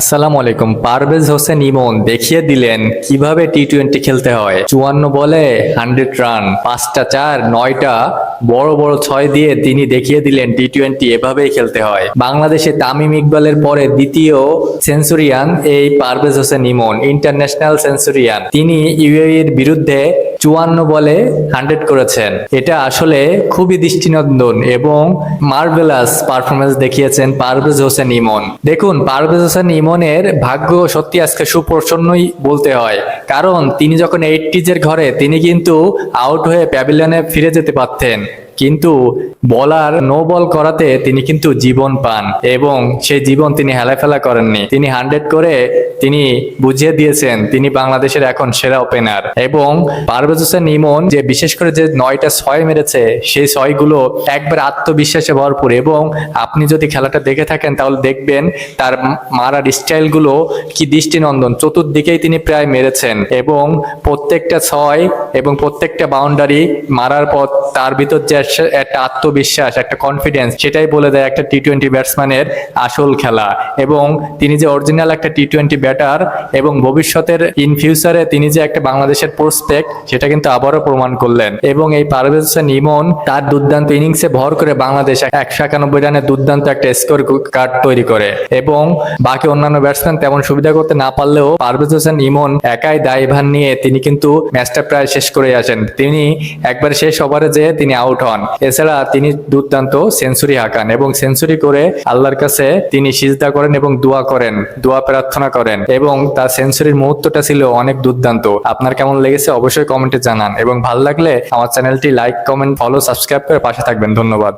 আসসালামু আলাইকুম, পারভেজ হোসেন ইমন দেখিয়ে দিলেন কীভাবে টি টোয়েন্টি খেলতে হয়। চুয়ান্ন বলে হান্ড্রেড রান পাঁচটা চার, নয়টা বড় বড় ছয় দিয়ে তিনি দেখিয়ে দিলেন টি টোয়েন্টি এভাবেই খেলতে হয়। বাংলাদেশে তামিম ইকবালের পরে দ্বিতীয় সেঞ্চুরিয়ান এই পারভেজ হোসেন ইমন, ইন্টারন্যাশনাল সেঞ্চুরিয়ান। তিনি ইউএইর বিরুদ্ধে চুয়ান্ন বলে হান্ড্রেড করেছেন। এটা আসলে খুবই দৃষ্টিনন্দন এবং মার্ভেলাস পারফরমেন্স দেখিয়েছেন পারভেজ হোসেন ইমন। দেখুন, পারভেজ হোসেন ইমনের ভাগ্য সত্যি আজকে সুপ্রসন্নই বলতে হয়। কারণ তিনি যখন এইটিজের ঘরে তিনি কিন্তু আউট হয়ে প্যাভিলিয়নে ফিরে যেতে পারতেন। কিন্তু বলার নো বল করাতে তিনি কিন্তু জীবন পান এবং সেই জীবন তিনি হেলাফেলা করেননি। তিনি হান্ড্রেড করে তিনি বুঝিয়ে দিয়েছেন, তিনি বাংলাদেশের এখন সেরা ওপেনার এবং পারভেজ হোসেন ইমন যে বিশেষ করে যে নয়টা ছয় মেরেছে, সেই ছয়গুলো একবার আত্মবিশ্বাসে ভরপুর এবং আপনি যদি খেলাটা দেখে থাকেন তাহলে দেখবেন তার মারার স্টাইলগুলো কি দৃষ্টিনন্দন। চতুর্দিকেই তিনি প্রায় মেরেছেন এবং প্রত্যেকটা ছয় এবং প্রত্যেকটা বাউন্ডারি মারার পর তার ভিতর যে একটা আত্মবিশ্বাস, একটা কনফিডেন্স সেটাই বলে দেয় একটা টি টোয়েন্টি ব্যাটসম্যানের আসল খেলা। এবং তিনি যে অরিজিনাল একটা টি টোয়েন্টি ব্যাটার এবং ভবিষ্যতের ইন ফিউচারে তিনি যে একটা বাংলাদেশের প্রসপেক্ট সেটা কিন্তু আবারও প্রমাণ করলেন। এবং এই পারভেজ হোসেন ইমন তার দুর্দান্ত ইনিংসে ভর করে বাংলাদেশ একশো একানব্বই রানের দুর্দান্ত একটা স্কোর কার্ড তৈরি করে। এবং বাকি অন্যান্য ব্যাটসম্যান তেমন সুবিধা করতে না পারলেও পারভেজ হোসেন ইমন একাই দায়ভার নিয়ে তিনি কিন্তু ম্যাচটা প্রায় শেষ করে আসেন। তিনি একবার শেষ ওভারে যেয়ে তিনি আউট হন। এছাড়া তিনি দুর্দান্ত সেঞ্চুরি হাঁকান এবং সেঞ্চুরি করে আল্লাহর কাছে তিনি সিজদা করেন এবং দোয়া করেন, দোয়া প্রার্থনা করেন এবং তার সেঞ্চুরির মুহূর্তটা ছিল অনেক দুর্দান্ত। আপনার কেমন লেগেছে অবশ্যই কমেন্টে জানান এবং ভালো লাগলে আমার চ্যানেলটি লাইক, কমেন্ট, ফলো, সাবস্ক্রাইব করে পাশে থাকবেন। ধন্যবাদ।